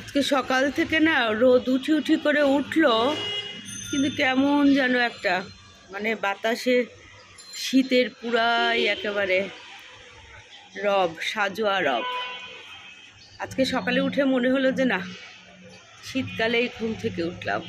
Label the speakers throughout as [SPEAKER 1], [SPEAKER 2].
[SPEAKER 1] আজকে সকাল থেকে না রোদ উঠি উঠি করে উঠল, কিন্তু কেমন যেন একটা মানে বাতাসে শীতের পুরাই একেবারে রব, সাজোয়া রব। আজকে সকালে উঠে মনে হলো যে না, শীতকালেই ঘুম থেকে উঠলাম।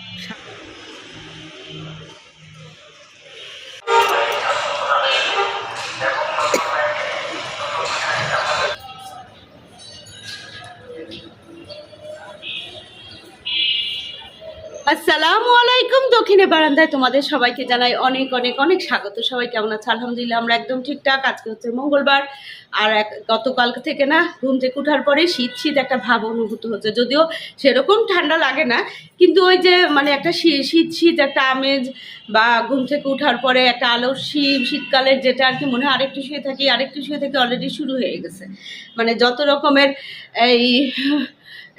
[SPEAKER 1] আসসালামু আলাইকুম। দক্ষিণে বারান্দায় তোমাদের সবাইকে জানাই অনেক অনেক অনেক স্বাগত। সবাই কেমন আছে? আলহামদুলিল্লাহ, আমরা একদম ঠিকঠাক। আজকে হচ্ছে মঙ্গলবার। আর এক, গতকাল থেকে না, ঘুম থেকে ওঠার পরে শীত শীত একটা ভাব অনুভূত হচ্ছে। যদিও সেরকম ঠান্ডা লাগে না, কিন্তু ওই যে মানে একটা শীত শীত একটা আমেজ বা ঘুম থেকে ওঠার পরে একটা আলস্যি শীতকালের যেটা আর কি মনে হয়, আরেকটু শুয়ে থাকি, আরেকটু শুয়ে থাকি অলরেডি শুরু হয়ে গেছে। মানে যত রকমের এই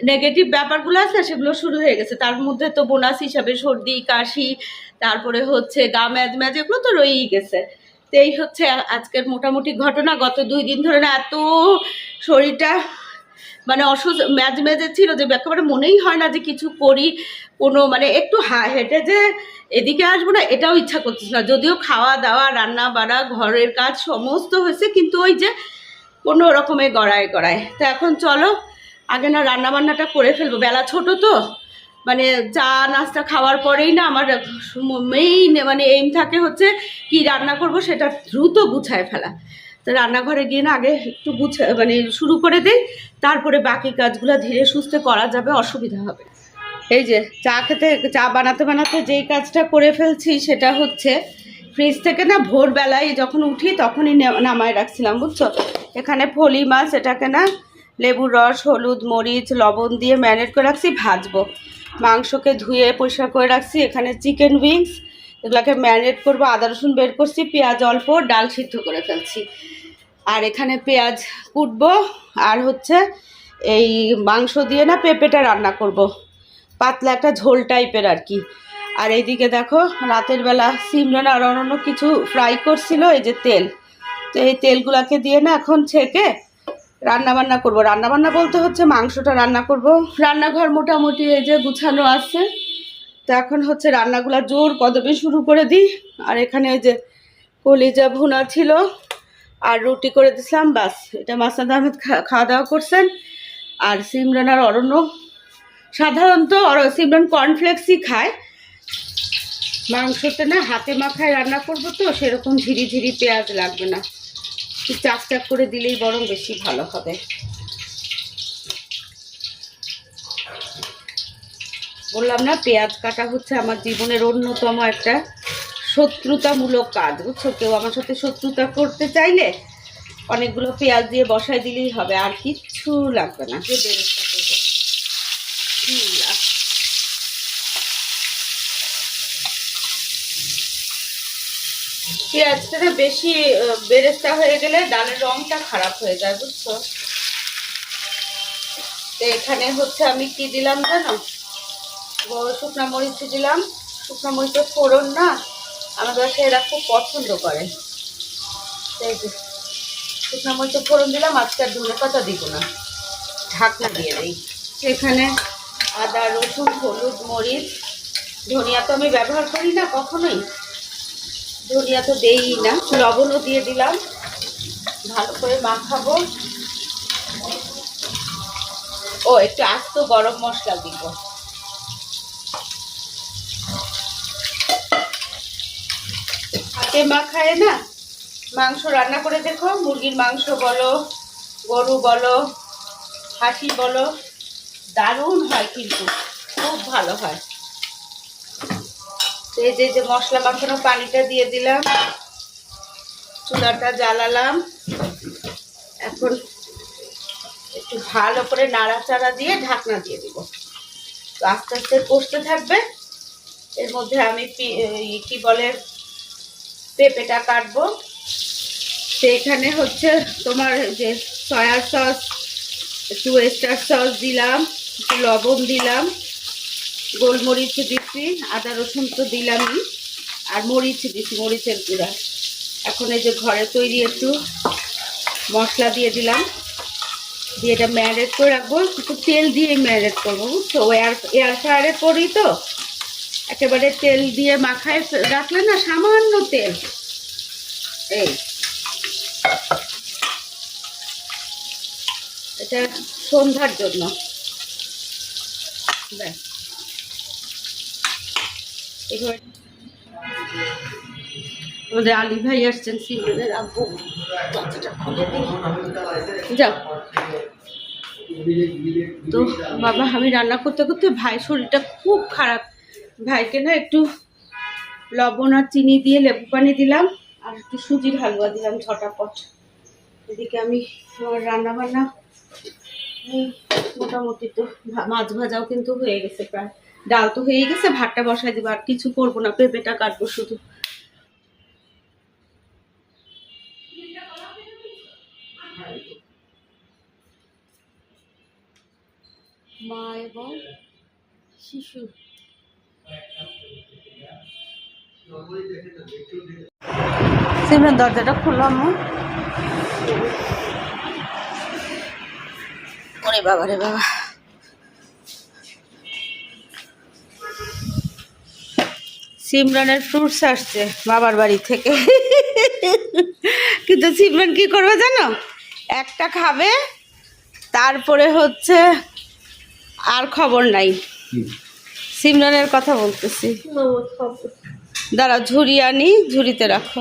[SPEAKER 1] নেগেটিভ ব্যাপারগুলো আছে, সেগুলো শুরু হয়ে গেছে। তার মধ্যে তো বোনাস হিসাবে সর্দি, কাশি, তারপরে হচ্ছে গা ম্যাজ ম্যাজ, এগুলো তো রয়েই গেছে। তো এই হচ্ছে আজকের মোটামুটি ঘটনা। গত দুই দিন ধরে না এত শরীরটা মানে অসুস্থ, ম্যাজ ম্যাজে ছিল যে একেবারে মনেই হয় না যে কিছু করি, কোনো মানে একটু হা- হেঁটে যে এদিকে আসব না, এটাও ইচ্ছা করতেছে না। যদিও খাওয়া দাওয়া, রান্না বাড়া, ঘরের কাজ সমস্ত হয়েছে, কিন্তু ওই যে কোনো রকমের গড়ায় গড়ায়। তো এখন চলো আগে না রান্না বান্নাটা করে ফেলব। বেলা ছোট তো মানে চা, নাস্তা খাওয়ার পরেই না আমার মেইন মানে এইম থাকে হচ্ছে কি রান্না করব সেটা দ্রুত গুছায় ফেলা। তো রান্নাঘরে গিয়ে না আগে একটু গুছা মানে শুরু করে দেই, তারপরে বাকি কাজগুলো ধীরে সুস্থে করা যাবে, অসুবিধা হবে। এই যে চা খেতে, চা বানাতে বানাতে যেই কাজটা করে ফেলছি সেটা হচ্ছে ফ্রিজ থেকে না ভোরবেলায় যখন উঠি তখনই নামায় রাখছিলাম, বুঝছ? এখানে ফলি মাছ, এটাকে না লেবুর রস, হলুদ, মরিচ, লবণ দিয়ে ম্যারিনেট করে রাখছি, ভাজবো। মাংসকে ধুয়ে পরিষ্কার করে রাখছি, এখানে চিকেন উইংস, এগুলোকে ম্যারিনেট করব, আদা, রসুন বের করছি, পেঁয়াজ অল্প, ডাল সিদ্ধ করে ফেলছি। আর এখানে পেঁয়াজ কুটবো, আর হচ্ছে এই মাংস দিয়ে না পেঁপেটা রান্না করব। পাতলা একটা ঝোল টাইপের আর কি। আর এইদিকে দেখো, রাতের বেলা সিমরান আর অন্য কিছু ফ্রাই করছিল, এই যে তেল। তো এই তেলগুলাকে দিয়ে না এখন ছেঁকে রান্না বান্না করব। রান্না বান্না বলতে হচ্ছে মাংসটা রান্না করব। রান্নাঘর মোটামুটি এই যে গুছানো আছে। তো এখন হচ্ছে রান্নাগুলা জোর কদমে শুরু করে দিই। আর এখানে ওই যে কলিজা ভুনা ছিল। আর রুটি করে দিছিলাম, বাস। এটা মাসাদ আহমেদ খাওয়া দাওয়া করছেন। আর সিমরান আর অরণ্য। সাধারণত সিমরান কর্নফ্লেক্সই খায়। মাংসতে না হাতে মাখায় রান্না করব তো, সেরকম ঝিরি ঝিরি পেঁয়াজ লাগবে না। চাক চাক করে দিলেই বরং বেশি ভালো হবে। বললাম না, পেঁয়াজ কাটা হচ্ছে আমার জীবনের অন্যতম একটা শত্রুতামূলক কাজ, বুঝছ? কেউ আমার সাথে শত্রুতা করতে চাইলে অনেকগুলো পেঁয়াজ দিয়ে বসায় দিলেই হবে, আর কিচ্ছু লাগবে না যে বেরেস্তা করব বিসমিল্লাহ। পেঁয়াজটা বেশি বেরেস্তা হয়ে গেলে ডালের রংটা খারাপ হয়ে যায়, বুঝছ? তো এখানে হচ্ছে আমি কি দিলাম জানো? শুকনা মরিচ দিলাম। শুকনা মরিচের ফোড়ন না আমার বাসায় এরা খুব পছন্দ করে। শুকনা মরিচের ফোড়ন দিলাম, আজকে ধনে পাতা দিব না। ঢাকনা দিয়ে দিই। এখানে আদা, রসুন, হলুদ, মরিচ, ধনিয়া তো আমি ব্যবহার করি না কখনোই। ধনিয়া তো দেই না, লবণও দিয়ে দিলাম। ভালো করে মাখাবো। ও, একটু আস্ত গরম মশলা দিব। হাতে মাখায় না? মাংস রান্না করে দেখো, মুরগির মাংস বলো, গরু বলো, হাসি বলো, দারুণ হয় কিন্তু, খুব ভালো হয়। এই যে যে মশলা মাখানো পানিটা দিয়ে দিলাম। চুলাটা জ্বালালাম। এখন একটু ভালো করে নাড়াচাড়া দিয়ে ঢাকনা দিয়ে দিব। তো আস্তে আস্তে কষতে থাকবে। এর মধ্যে আমি কি বলে, পেঁপেটা কাটবো। তো এখানে হচ্ছে তোমার যে সয়া সস, একটু ওয়েস্টার সস দিলাম, একটু লবণ দিলাম। গোলমরিচ দিচ্ছি, আদা, রসুন তো দিলামই। আর মরিচ দিচ্ছি, মরিচের গুঁড়া। এখন এই যে ঘরে তৈরি একটু মশলা দিয়ে দিলাম। দিয়ে এটা ম্যারিনেট করে রাখব। একটু তেল দিয়ে ম্যারিনেট করব, বুঝছ? এয়ার এয়ার ফ্রায়ারে করি তো। একেবারে তেল দিয়ে মাখায় রাখলে না সামান্য তেল। এই। এটা সন্ধ্যার জন্য। ব্যাস। এবার আমাদের আলী ভাই আসছেন দিই। যাও। তো বাবা, আমি রান্না করতে করতে ভাই শরীরটা খুব খারাপ। ভাইকে না একটু লবণ আর চিনি দিয়ে লেবু পানি দিলাম আর একটু সুজির হালুয়া দিলাম ঝটাপট। এদিকে আমি আমার রান্না বান্না মোটামুটি তো মাছ ভাজাও কিন্তু হয়ে গেছে প্রায়। ডাল তো হয়ে গেছে, ভাতটা বসাই দেবো, আর কিছু করব না, পেঁপেটা কাটবো শুধু। মা এবং শিশু। দরজাটা খুললাম ওরে বাবা, রে বাবা। সিমরানের ফ্রুটস আসছে বাবার বাড়ি থেকে। কিন্তু সিমরান কি করবে জানো? একটা খাবে তারপরে হচ্ছে আর খবর নাই। সিমরানের কথা বলতেছি। দাঁড়া ঝুড়ি আনি ঝুড়িতে রাখো।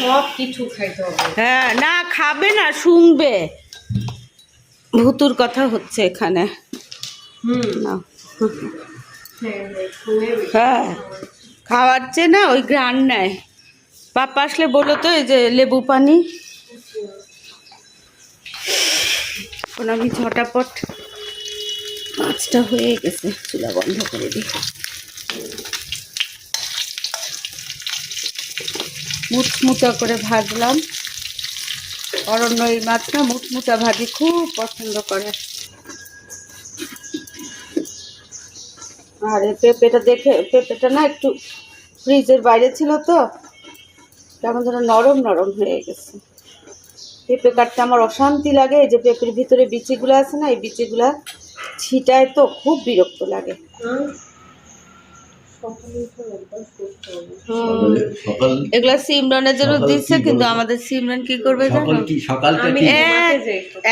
[SPEAKER 2] সব কিছু খাইতে হবে।
[SPEAKER 1] হ্যাঁ না খাবে না শুনবে। ভুতুর কথা হচ্ছে এখানে।
[SPEAKER 2] হুম।
[SPEAKER 1] না।
[SPEAKER 2] হ্যাঁ
[SPEAKER 1] হ্যাঁ খাওয়াচ্ছে না ওই গ্রান নেয়। পাপা আসলে বলো তো এই যে লেবু পানি। এখন আমি ঝটাপট মাছটা হয়ে গেছে চুলা বন্ধ করে দিই। মুচমুচা করে ভাজলাম। অরণ্য এই মাছটা মুচমুচা ভাজি খুব পছন্দ করে। আর পেঁপেটা দেখে, পেঁপেটা না একটু ফ্রিজের বাইরে ছিল তো, কেমন যেন নরম নরম হয়ে গেছে। পেঁপে কাটতে আমার অশান্তি লাগে, এই যে পেঁপের ভিতরে বিচিগুলো আছে না, এই বিচিগুলা ছিটায় তো খুব বিরক্ত লাগে
[SPEAKER 2] সকালে তো একবার করতে হবে
[SPEAKER 3] সকাল
[SPEAKER 1] এগুলা সিমরানের জন্য দিচ্ছে কিন্তু আমাদের সিমরান কি করবে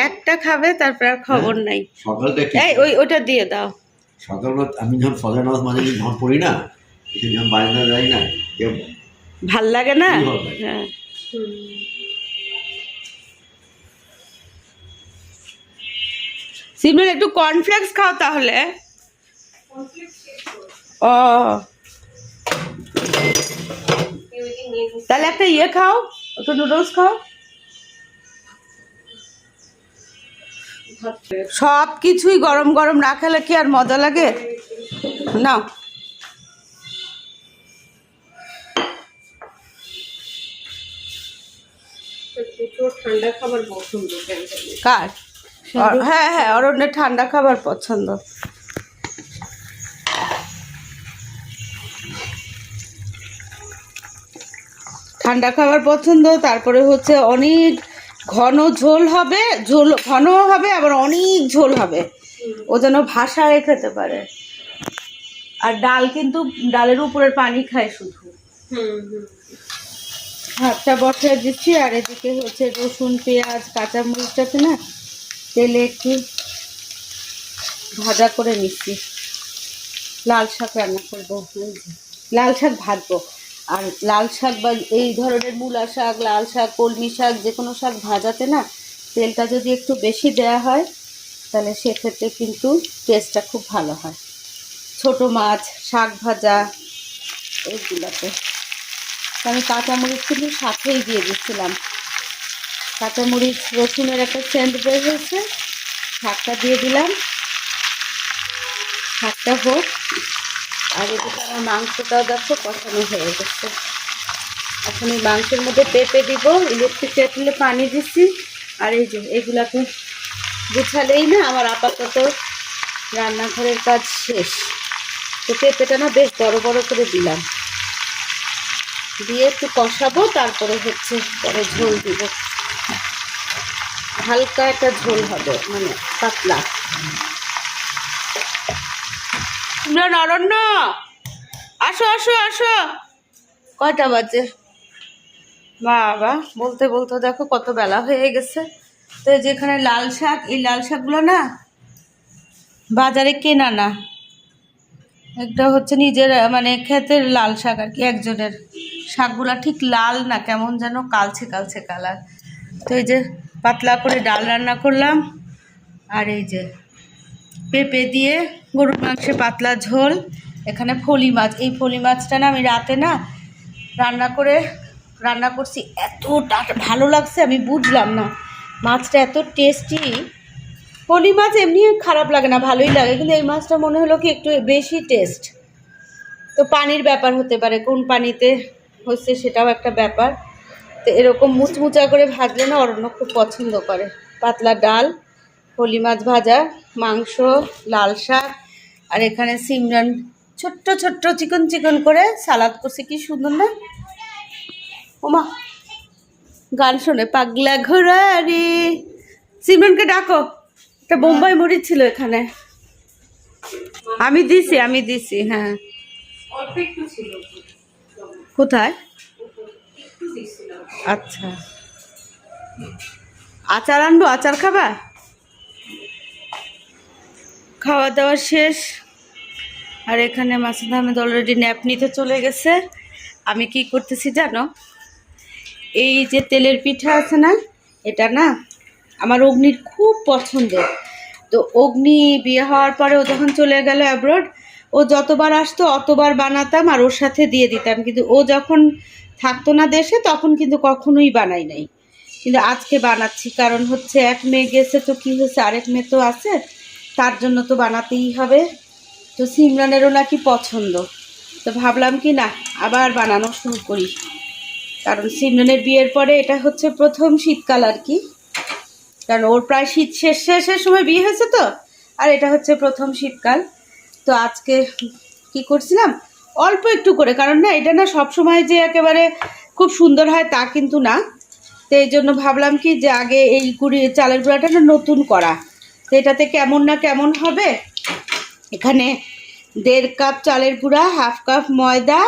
[SPEAKER 1] একটা খাবে তারপর আর খবর নাই।
[SPEAKER 3] সকালটা কি?
[SPEAKER 1] এই ওই ওটা দিয়ে দাও।
[SPEAKER 3] সকালবেলা আমি যখন ফজর নামাজ মাঝে মাঝে যখন পড়ি না যখন বারান্দা যাই না
[SPEAKER 1] ভালো লাগে না? হ্যাঁ। সিমরান একটু কর্নফ্লেক্স খাও তাহলে। ও তাহলে একটা ইয়ে খাও একটু নুডলস খাও। সব কিছুই গরম গরম না খেলে কি আর মজা লাগে?
[SPEAKER 2] প্রচুর ঠান্ডা খাবার পছন্দ।
[SPEAKER 1] কার? হ্যাঁ হ্যাঁ অরণ্যের ঠান্ডা খাবার পছন্দ। ঠান্ডা খাবার পছন্দ তারপরে হচ্ছে অনেক ঘন ঝোল হবে ঝোল ঘন হবে আবার অনেক ঝোল হবে। ও যেন ভাষায় খেতে পারে। আর ডাল কিন্তু ডালের উপরের পানি খায় শুধু। ভাতটা বসায় দিচ্ছি আর এদিকে হচ্ছে রসুন পেঁয়াজ কাঁচামরিচটাকে না তেলে একটু ভাজা করে নিচ্ছি। লাল শাক রান্না করব লাল শাক ভাজবো। আর লাল শাক বা এই ধরনের মূলা শাক, লাল শাক, কলমি শাক, যে কোনো শাক ভাজাতে না তেলটা যদি একটু বেশি দেয়া হয়, তাহলে সেক্ষেত্রে কিন্তু টেস্টটা খুব ভালো হয়। ছোট মাছ, শাক ভাজা এইগুলোতে আমি কাঁচামরিচ কিন্তু সাথেই দিয়ে দিচ্ছিলাম। কাঁচামরিচ, রসুনের একটা সেন্ট বের হয়েছে, শাকটা দিয়ে দিলাম। শাকটা হোক আর এদিকে আমার মাংসটাও দেখো কষানো হয়ে গেছে। এখন এই মাংসের মধ্যে পেঁপে দিব, ইলেকট্রিক কেটলে পানি দিচ্ছি আর এই যে এগুলাকে গুছালেই না আমার আপাতত রান্নাঘরের কাজ শেষ। তো পেঁপেটা না বেশ বড় বড় করে দিলাম। দিয়ে একটু কষাবো, তারপরে হচ্ছে পরে ঝোল দিব। হালকা একটা ঝোল হবে মানে পাতলা। না অরণ্য আসো আসো আসো। কয়টা বাজে? বাবা, বলতে বলতে দেখো কত বেলা হয়ে গেছে। তো যেখানে লাল শাক, এই লাল শাকগুলো না বাজারে কেনা না। একটা হচ্ছে নিজের মানে ক্ষেতের লাল শাক আর কি, একজনের। শাকগুলা ঠিক লাল না, কেমন যেন কালছে কালছে কালার। তো এই যে পাতলা করে ডাল রান্না করলাম। আর এই যে পেঁপে দিয়ে গরুর মাংসে পাতলা ঝোল, এখানে ফলি মাছ। এই ফলি মাছটা না আমি রাতে না রান্না করে, রান্না করছি। এতটা ভালো লাগছে, আমি বুঝলাম না। মাছটা এত টেস্টি ফলি মাছ এমনি খারাপ লাগে না, ভালোই লাগে, কিন্তু এই মাছটা মনে হলো কি একটু বেশি টেস্ট তো পানির ব্যাপার হতে পারে, কোন পানিতে হচ্ছে সেটাও একটা ব্যাপার। তো এরকম মুচমুচা করে ভাজলে না অরণ্য খুব পছন্দ করে। পাতলা ডাল পলি মাছ ভাজা, মাংস, লাল শাক, আর এখানে সিমরান ছোট্ট ছোট্ট চিকন চিকন করে সালাদ করছে, কি সুন্দর না? ওমা, গান শোনে, পাগলা ঘোড়া রে সিমরানকে ডাকো একটা বোম্বাই মরিচ ছিল এখানে। আমি দিছি আমি দিছি হ্যাঁ। কোথায়? আচ্ছা। আচার আনব, আচার খাবা? খাওয়া দাওয়া শেষ। আর এখানে মাসুদ আহমেদ অলরেডি ন্যাপ নিতে চলে গেছে। আমি কি করতেছি জানো? এই যে তেলের পিঠা আছে না, এটা না আমার অগ্নির খুব পছন্দের তো অগ্নি বিয়ে হওয়ার পরে ও যখন চলে গেল অ্যাব্রড ও যতবার আসতো অতবার বানাতাম আর ওর সাথে দিয়ে দিতাম। কিন্তু ও যখন থাকতো না দেশে, তখন কিন্তু কখনোই বানাই নাই। কিন্তু আজকে বানাচ্ছি, কারণ হচ্ছে এক মেয়ে গেছে তো কি হয়েছে? আরেক মেয়ে তো আছে। তার জন্য তো বানাতেই হবে। তো সিমরানেরও নাকি পছন্দ। তো ভাবলাম কি না, আবার বানানো শুরু করি। কারণ সিমরানের বিয়ের পরে এটা হচ্ছে প্রথম শীতকাল আর কি। কারণ ওর প্রায় শীত শেষ, শেষের সময় বিয়ে হয়েছে তো, আর এটা হচ্ছে প্রথম শীতকাল। তো আজকে কি করছিলাম? অল্প একটু করে, কারণ না, এটা না সব সময় যে একেবারে খুব সুন্দর হয় তা কিন্তু না। তো এই জন্য ভাবলাম কি যে আগে এই গুড়ি চালের গুঁড়াটা না নতুন করা। তো এটাতে কেমন না কেমন হবে? এখানে দেড় কাপ চালের গুঁড়া, হাফ কাপ ময়দা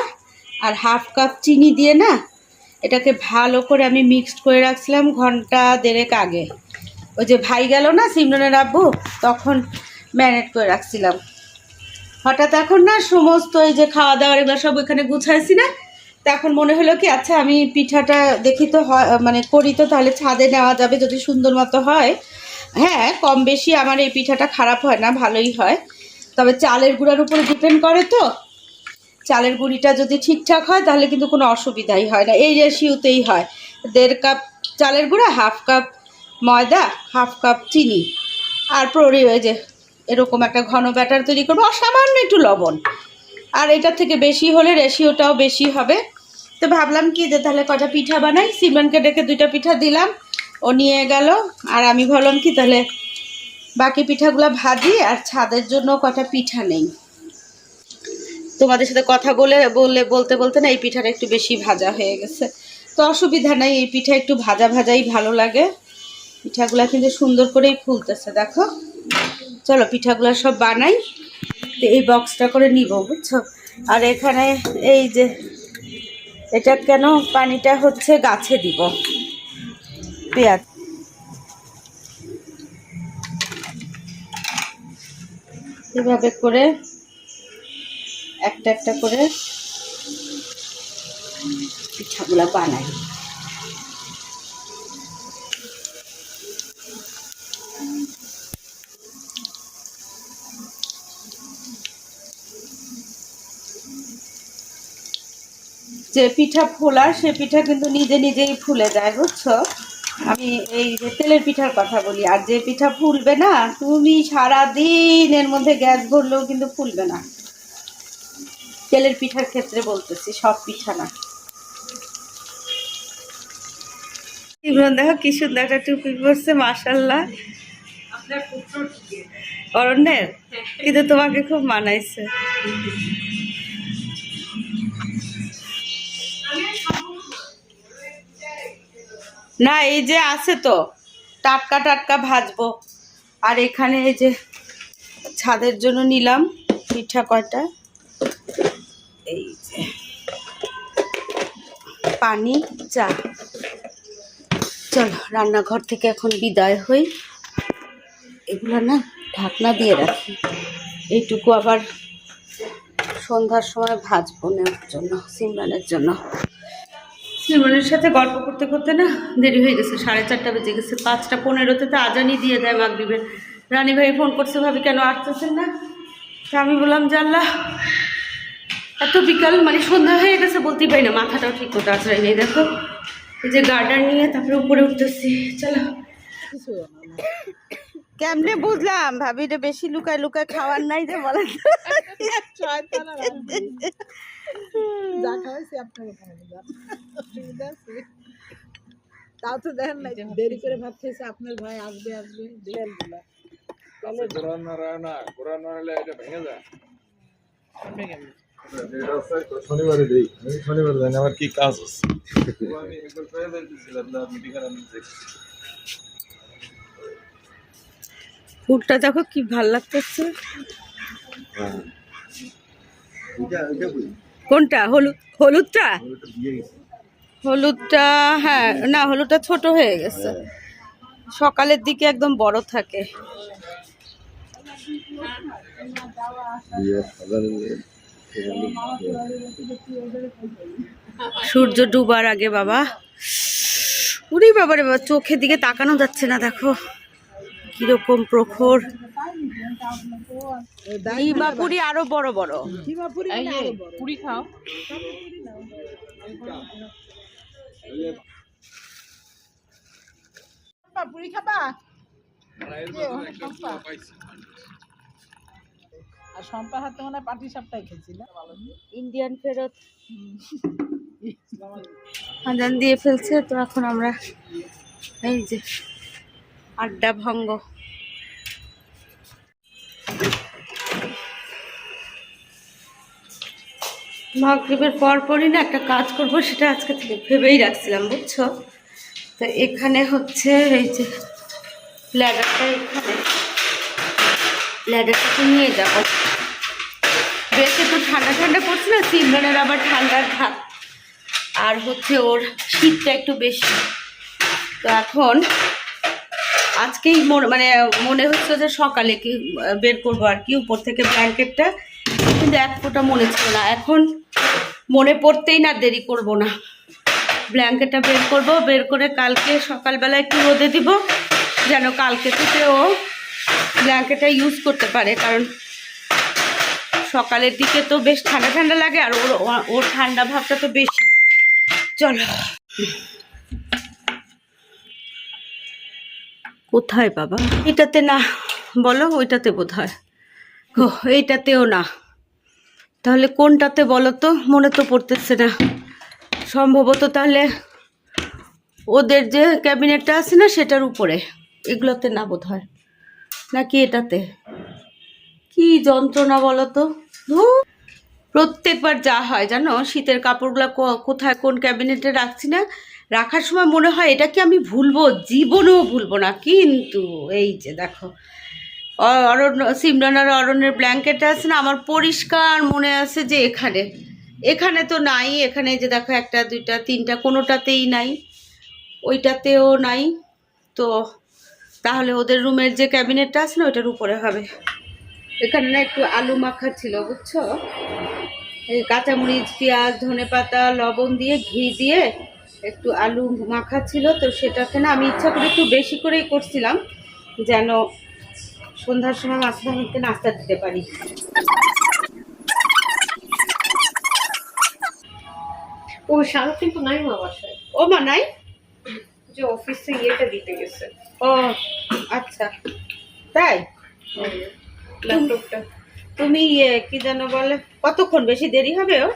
[SPEAKER 1] আর হাফ কাপ চিনি দিয়ে না এটাকে ভালো করে আমি মিক্সড করে রাখছিলাম ঘণ্টা দেড়েক আগে। ওই যে ভাই গেল না সিমরনের আব্বু, তখন ম্যারিনেট করে রাখছিলাম। হঠাৎ এখন না সমস্ত এই যে খাওয়া দাওয়ার এগুলো সব ওইখানে গুছাইছি না তখন মনে হলো কি আচ্ছা আমি পিঠাটা দেখি তো হয় মানে করি তো, তাহলে ছাদে নেওয়া যাবে যদি সুন্দর মতো হয়। হ্যাঁ কম বেশি আমার এই পিঠাটা খারাপ হয় না, ভালোই হয়। তবে চালের গুঁড়ার উপরে ডিপেন্ড করে তো। চালের গুঁড়িটা যদি ঠিকঠাক হয়, তাহলে কিন্তু কোনো অসুবিধাই হয় না। এই রেশিওতেই হয়। দেড় কাপ চালের গুঁড়া, হাফ কাপ ময়দা, হাফ কাপ চিনি। আর প্ররি ওই যে এরকম একটা ঘন ব্যাটার তৈরি করব আর সামান্য একটু লবণ। আর এটার থেকে বেশি হলে রেশিওটাও বেশি হবে। তো ভাবলাম কি যে তাহলে কটা পিঠা বানাই? সিমরানকে ডেকে দুইটা পিঠা দিলাম। ও নিয়ে গেল, আর আমি ভাবলাম কি তাহলে বাকি পিঠাগুলো ভাজি আর ছাদের জন্য কটা পিঠা নেই। তোমাদের সাথে কথা বলে বললে বলতে বলতে না এই পিঠাটা একটু বেশি ভাজা হয়ে গেছে। তো অসুবিধা নাই, এই পিঠা একটু ভাজা ভাজাই ভালো লাগে। পিঠাগুলা কিন্তু সুন্দর করেই ফুলতেছে, দেখো। চলো, পিঠাগুলো সব বানাই। তো এই বক্সটা করে নিব, বুঝছ? আর এখানে এই যে, এটা কেন পানিটা হচ্ছে গাছে দিব। পেঁয়াজ। এভাবে করে একটা একটা করে পিঠাগুলো বানাই। যে পিঠা ফোলার, সে পিঠা কিন্তু নিজে নিজেই ফুলে যায়, বুঝছ? আমি এই যে তেলের পিঠার কথা বলি আর যে পিঠা ফুলবে না তুমি সারা দিন এর মধ্যে গ্যাস ভরলেও কিন্তু ফুলবে না। তেলের পিঠার ক্ষেত্রে বলতেছি সব পিঠা না। দেখো কি সুন্দর একটা টুপি পরছে মাসাল্লাহ অরণ্যের? কিন্তু তোমাকে খুব মানাইছে। না, এই যে আছে তো, টাটকা টাটকা ভাজবো। আর এখানে এই যে ছাদের জন্য নিলাম পিঠা কয়টা? এই যে পানি, চা। চলো, রান্নাঘর থেকে এখন বিদায় হই। এগুলো না ঢাকনা দিয়ে রাখি। এইটুকু আবার সন্ধ্যার সময় ভাজবো নেওয়ার জন্য সিমরানের জন্য। সিমরানের সাথে গল্প করতে করতে না দেরি হয়ে গেছে সাড়ে চারটা বেজে গেছে পাঁচটা পনেরোতে তো আজানি দিয়ে দেয় মাগরিবের রানী ভাই ফোন করছে ভাবি কেন আসতেছেন না? তা আমি বললাম জানলা এত বিকাল মানে সন্ধ্যা হয়ে গেছে বলতেই পারি না মাথাটাও ঠিক মতো আছড়াই নেই দেখো। এই যে গার্ডার নিয়ে তারপরে উপরে উঠতেছি চলো। কেমনে বুঝলাম ভাবি রে বেশি লুকায় লুকায় খাওয়ার নাই যে বলেন
[SPEAKER 4] যা খাওয়াইছি আপনাকে অসুবিধা আছে। তাও তো দেখেন না দেরি করে ভাত খেয়েছে আপনার ভাই আসবে আসবে দেখেন দিলা।
[SPEAKER 5] কোরআন নারায় না কোরআন নারায়লে এটা ভেঙে যায়। এটা হচ্ছে শনিবারে দেই আমি শনিবারে জানি আমার কি কাজ আছে।
[SPEAKER 1] ফুলটা দেখো কি ভালো লাগতেছে।
[SPEAKER 3] হ্যাঁ।
[SPEAKER 1] কোনটা? হলুদ, হলুদটা? হলুদটা হ্যাঁ না, হলুদটা ছোট হয়ে গেছে। সকালের দিকে একদম বড় থাকে। সূর্য ডুবার আগে, বাবা। উরি বাবা রে বাবা, চোখের দিকে তাকানো যাচ্ছে না, দেখো। কীরকম প্রখর? ডিমাপুরি আরও বড় বড়।
[SPEAKER 4] মানে আরও বড়।
[SPEAKER 2] পুরি খাও।
[SPEAKER 4] পুরি খাবা? আর সম্পা হাতে মনে হয় পাটি সাপটাই খেয়েছিল।
[SPEAKER 1] ইন্ডিয়ান ফেরত। দিয়ে ফেলছে তো এখন আমরা এই যে আড্ডা ভঙ্গ। মাগরীবের পর পরই না একটা কাজ করব, সেটা আজকে থেকে ভেবেই রাখছিলাম, বুঝছ? তো এখানে হচ্ছে এই যে ল্যাডারটা এখানে। ল্যাডারটাকে নিয়ে যাব। বেশ একটু ঠান্ডা ঠান্ডা পড়ছে না, সিমরানের আবার ঠান্ডার ভাব। আর হচ্ছে ওর শীতটা একটু বেশি। তো এখন আজকেই মনে মানে মনে হচ্ছে যে সকালে কি, বের করব আর কি, উপর থেকে ব্ল্যাঙ্কেটটা কিন্তু এক ফোঁটা মনে ছিল না। এখন মনে পড়তেই না, দেরি করব না। ব্ল্যাঙ্কেটটা বের করব, বের করে কালকে সকালবেলা একটু রোদে দিব, যেন কালকে থেকে ও ব্ল্যাঙ্কেটটা ইউজ করতে পারে। কারণ সকালের দিকে তো বেশ ঠান্ডা ঠান্ডা লাগে, আর ওর ওর ঠান্ডা ভাবটা তো বেশি। চলো। কোথায় বাবা? এটাতে না, বলো, ওইটাতে বোধ হয় ও এইটাতেও না। তাহলে কোনটাতে বলো তো? মনে তো পড়তেছে না। সম্ভবত তাহলে ওদের যে ক্যাবিনেটটা আছে না, সেটার উপরে। এগুলোতে না বোধ হয় নাকি এটাতে? কি যন্ত্রণা বলো তো? প্রত্যেকবার যা হয়, জানো, শীতের কাপড়গুলো কোথায় কোন ক্যাবিনেটে রাখছি না রাখার সময় মনে হয় এটা কি আমি ভুলবো, জীবনেও ভুলবো না। কিন্তু এই যে দেখো, অরণ্য সিমরান আর অরণ্যের ব্ল্যাঙ্কেট আছে না, আমার পরিষ্কার মনে আছে যে এখানে। এখানে তো নাই, এখানে যে দেখো একটা, দুইটা, তিনটা, কোনোটাতেই নাই। ওইটাতেও নাই। তো তাহলে ওদের রুমের যে ক্যাবিনেটটা আছে না, ওইটার উপরে হবে। এখানে না একটু আলু মাখা ছিল, বুঝছ? এই কাঁচামরিচ, পেঁয়াজ ধনে পাতা লবণ দিয়ে ঘি দিয়ে একটু আলু মাখা ছিল তো সেটাকে না আমি ইচ্ছা করে একটু বেশি করেই করছিলাম যেন সন্ধ্যার সময় ভাঙতে নাস্তা দিতে পারি।
[SPEAKER 2] ও শাহরুখ কিন্তু নাই মা বাসায়।
[SPEAKER 1] ও মা নাই?
[SPEAKER 2] যে অফিসে ইয়েটা দিতে গেছে।
[SPEAKER 1] ও আচ্ছা। তাই?
[SPEAKER 2] ল্যাপটপটা।
[SPEAKER 1] তুমি ইয়ে কি যেন বলে কতক্ষণ বেশি দেরি হবে ও?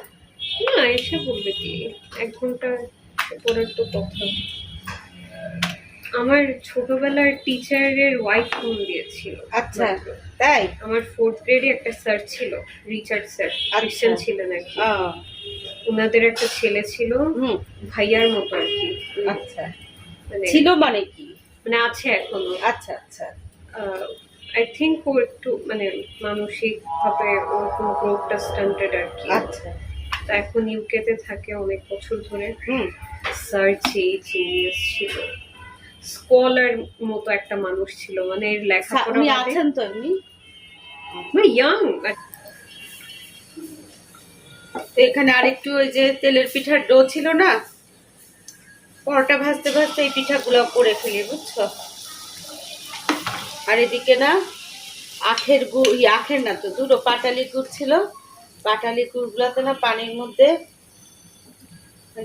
[SPEAKER 2] না এসে বলবে কি এক ঘণ্টা পরের তো কথা আমার ছোটবেলার টিচারের ওয়াইফ ফোন দিয়েছিল।
[SPEAKER 1] আচ্ছা তাই?
[SPEAKER 2] আমার ফোর্থ গ্রেডে একটা স্যার ছিল রিচার্ড স্যার ক্রিশ্চান ছিলেন আর কি। ওনাদের একটা ছেলে ছিল
[SPEAKER 1] হুম।
[SPEAKER 2] ভাইয়ার মতো আর কি।
[SPEAKER 1] আচ্ছা।
[SPEAKER 2] মানে
[SPEAKER 1] ছিল মানে কি?
[SPEAKER 2] মানে আছে এখনও।
[SPEAKER 1] আচ্ছা আচ্ছা।
[SPEAKER 2] আই থিঙ্ক ও একটু মানে মানসিক ভাবে ওরকম গ্রোথটা স্টান্টেড আর কি।
[SPEAKER 1] আচ্ছা।
[SPEAKER 2] তো এখন ইউকেতে থাকে অনেক বছর ধরে।
[SPEAKER 1] হুম।
[SPEAKER 2] সার্চি জিনিয়াস ছিল। স্কলার মতো একটা মানুষ ছিল মানে এর লেখাপড়া
[SPEAKER 1] উনি আছেন তো এমনি?
[SPEAKER 2] ইয়াং
[SPEAKER 1] এখানে আরেকটু ওই যে তেলের পিঠার ডো ছিল না? পরোটা ভাজতে ভাজতে এই পিঠাগুলো করে ফেলি বুঝছ? আর এদিকে না আখের গুড় আখের না তো দুটো পাটালি গুড় ছিল। পাটালি গুড়গুলোতে না পানির মধ্যে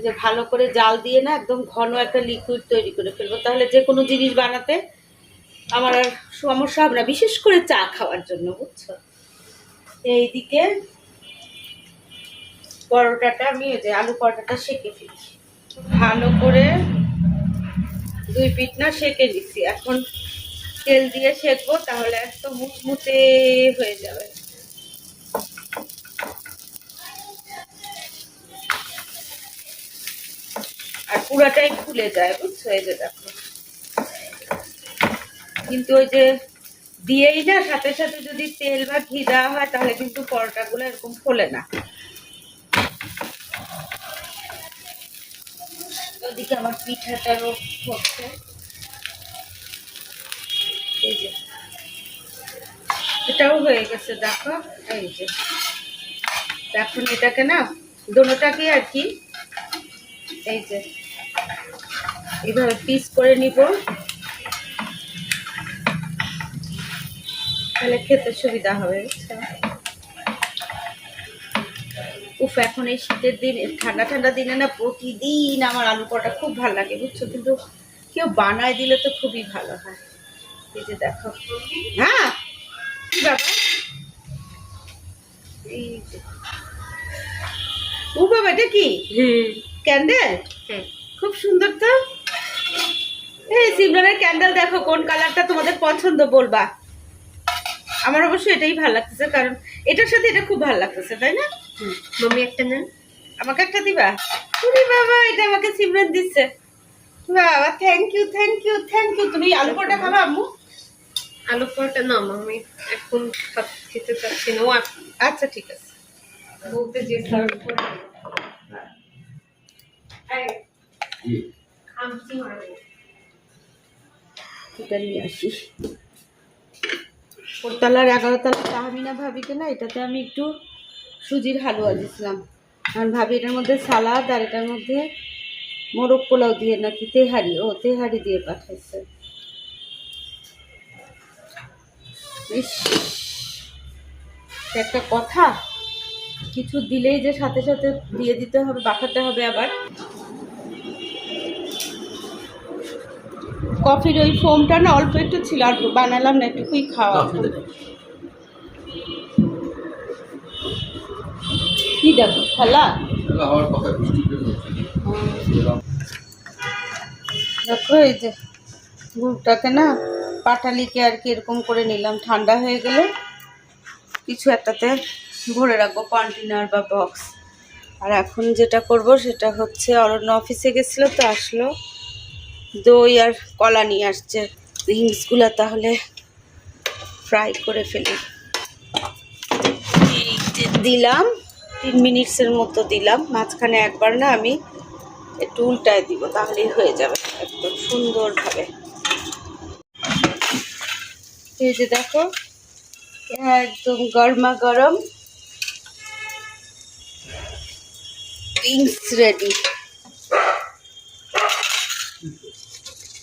[SPEAKER 1] যে ভালো করে জাল দিয়ে না একদম ঘন একটা লিকুইড তৈরি করে ফেলব। তাহলে যে কোনো জিনিস বানাতে আমার আর সমস্যা হবে না, বিশেষ করে চা খাওয়ার জন্য, বুঝছ? এইদিকে পরোটাটা আমি ওই যে আলু পরোটাটা সেকে ফেলি ভালো করে দুই পিঠ না সেকে নিচ্ছি এখন তেল দিয়ে সেকবো, তাহলে একদম মুচমুচে হয়ে যাবে। আর পুরাটাই ফুলে যায়, বুঝছ? এই যে দেখো। কিন্তু ওই যে দিয়েই না, সাথে সাথে যদি তেল বা ঘি দেওয়া হয়, তাহলে কিন্তু পরোটাগুলো এরকম ফোলে না। ওদিকে আমার পিঠাটারও হচ্ছে। এই যে। এটাও হয়ে গেছে, দেখো। এই যে। এখন এটাকে না দোনোটাকে আর কি, এই যে এইভাবে পিস করে নিব। তাহলে খেতে সুবিধা হবে উফ এখন এই শীতের দিন ঠান্ডা ঠান্ডা দিনে না প্রতিদিন আমার আলু পরোটা খুব ভালো লাগে বুঝছ? কিন্তু কেউ বানায় দিলে তো খুবই ভালো হয়। এই যে দেখো। হ্যাঁ? কি ব্যাপার? এই যে। ও বাবা এটা কি?
[SPEAKER 2] হুম।
[SPEAKER 1] ক্যান্ডেল?
[SPEAKER 2] হ্যাঁ।
[SPEAKER 1] খুব সুন্দর তো? এই সিমরানের ক্যান্ডেল দেখো কোন কালারটা তোমাদের পছন্দ বলবা? আমার অবশ্য এটাই ভালো লাগতেছে কারণ এটার সাথে এটা খুব ভালো লাগতেছে তাই না?
[SPEAKER 2] মাম্মি একটা নেন।
[SPEAKER 1] আমাকে একটা দিবা? উরি বাবা এটা আমাকে সিমরান দিচ্ছে। বাবা thank you thank you thank you তুমি আলু পরোটা খাবা আম্মু?
[SPEAKER 2] আলু পরোটা না মাম্মি এখন খেতে চাচ্ছি না।
[SPEAKER 1] আচ্ছা ঠিক আছে।
[SPEAKER 2] বলতে যে সার্ভ করে।
[SPEAKER 1] এটা নিয়ে আসি। ওরতলার এগারো তলা তাহমিনা ভাবিকে না, এটাতে আমি একটু সুজির হালুয়া দিয়েছিলাম কারণ ভাবি এটার মধ্যে সালাদ আর এটার মধ্যে মোরগ পোলাও দিয়ে নাকি তেহারি, ও তেহারি দিয়ে পাঠাইছে। ইস, একটা কথা, কিছু দিলেই যে সাথে সাথে দিয়ে দিতে হবে পাঠাতে হবে আবার। কফির ওই ফোমটা না অল্প একটু ছিল আর বানালাম না একটুকুই খাওয়া কি দেখো খালা দেখো এই যে গুড়টাকে না পাটালিকে আর কি এরকম করে নিলাম ঠান্ডা হয়ে গেলে কিছু একটাতে ভরে রাখব কন্টেনার বা বক্স। আর এখন যেটা করব সেটা হচ্ছে অরণ্য অফিসে গেছিল তো আসলো। দই আর কলা নিয়ে আসছে। উইংসগুলো তাহলে ফ্রাই করে ফেলি। দিলাম, তিন মিনিটসের মতো দিলাম। মাঝখানে একবার না আমি একটু উল্টায় দিব, তাহলেই হয়ে যাবে একদম সুন্দরভাবে। এই যে দেখো, একদম গরমা গরম রেডি।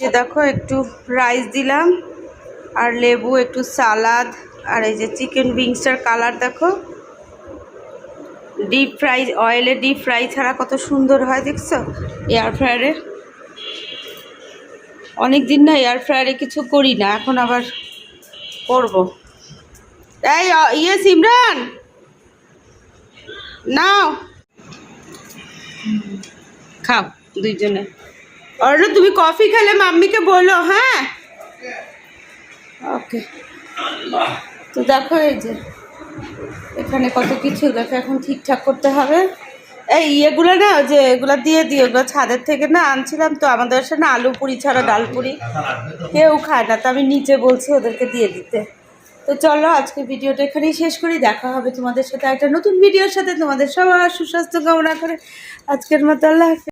[SPEAKER 1] এ দেখো, একটু রাইস দিলাম আর লেবু, একটু সালাদ আর এই যে চিকেন উইংসটার কালার দেখো। ডিপ ফ্রাই অয়েলে ডিপ ফ্রাই ছাড়া কত সুন্দর হয় দেখছ? এয়ার ফ্রায়ারে অনেক দিন না এয়ার ফ্রায়ারে কিছু করি না, এখন আবার করব। এই ইয়ে সিমরান! নাও। খাও, দুইজনে। অর্ণ তুমি কফি খেলে মাম্মিকে বলো হ্যাঁ ওকে তো দেখো এই যে এখানে কত কিছু, দেখো এখন ঠিকঠাক করতে হবে। এই ইয়েগুলো না যে এগুলো দিয়ে দিও, এগুলো ছাদের থেকে না আনছিলাম তো, আমাদের বাসায় না আলু পুরি ছাড়া ডাল পুরি কেউ খায় না, তো আমি নিচে বলছি ওদেরকে দিয়ে দিতে। তো চলো আজকে ভিডিওটা এখানেই শেষ করি, দেখা হবে তোমাদের সাথে একটা নতুন ভিডিওর সাথে, তোমাদের সবার সুস্বাস্থ্য কামনা করে। আজকের মতো আল্লাহ।